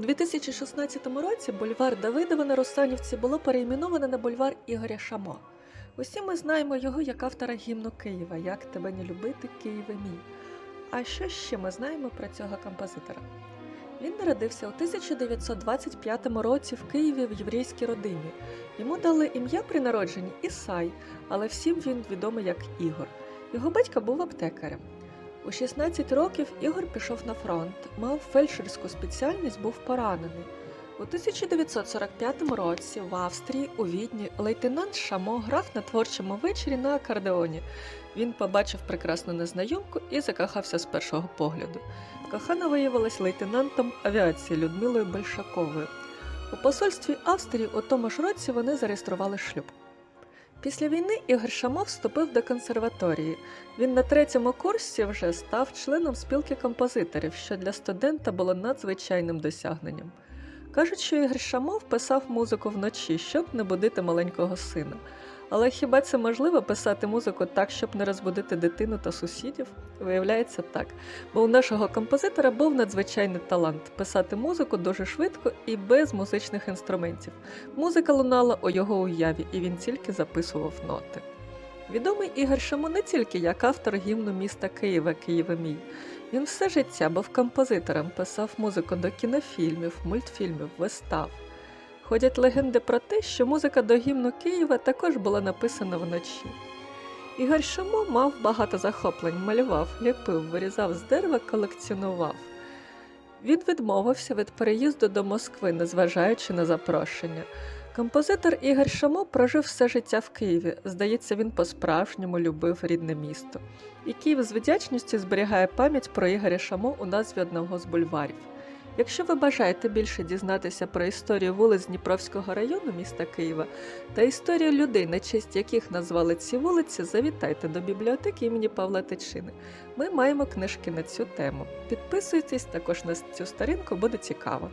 2016 році бульвар Давидова на Русанівці було перейменовано на бульвар Ігоря Шамо. Усі ми знаємо його як автора гімну Києва Як тебе не любити, Києве мій. А що ще ми знаємо про цього композитора? Він народився у 1925 році в Києві в єврейській родині. Йому дали ім'я при народженні Ісай, але всім він відомий як Ігор. Його батько був аптекарем. У 16 років Ігор пішов на фронт, мав фельдшерську спеціальність, був поранений. У 1945 році в Австрії у Відні лейтенант Шамо грав на творчому вечорі на акордеоні. Він побачив прекрасну незнайомку і закохався з першого погляду. Кохана виявилась лейтенантом авіації Людмилою Большаковою. У посольстві Австрії у тому ж році вони зареєстрували шлюб. Після війни Ігор Шамов вступив до консерваторії. Він на третьому курсі вже став членом спілки композиторів, що для студента було надзвичайним досягненням. Кажуть, що Ігор Шамов писав музику вночі, щоб не будити маленького сина. Але хіба це можливо писати музику так, щоб не розбудити дитину та сусідів? Виявляється так. Бо у нашого композитора був надзвичайний талант писати музику дуже швидко і без музичних інструментів. Музика лунала у його уяві, і він тільки записував ноти. Відомий Ігор Шамо не тільки як автор гімну міста Києва Києва мій. Він все життя був композитором, писав музику до кінофільмів, мультфільмів, вистав. Ходять легенди про те, що музика до гімну Києва також була написана вночі. Ігор Шамо мав багато захоплень, малював, ліпив, вирізав з дерева, колекціонував. Він відмовився від переїзду до Москви, незважаючи на запрошення. Композитор Ігор Шамо прожив все життя в Києві. Здається, він по-справжньому любив рідне місто. І Київ з вдячністю зберігає пам'ять про Ігоря Шамо у назві одного з бульварів. Якщо ви бажаєте більше дізнатися про історію вулиць Дніпровського району міста Києва та історію людей, на честь яких назвали ці вулиці, завітайте до бібліотеки імені Павла Тичини. Ми маємо книжки на цю тему. Підписуйтесь також на цю сторінку, буде цікаво.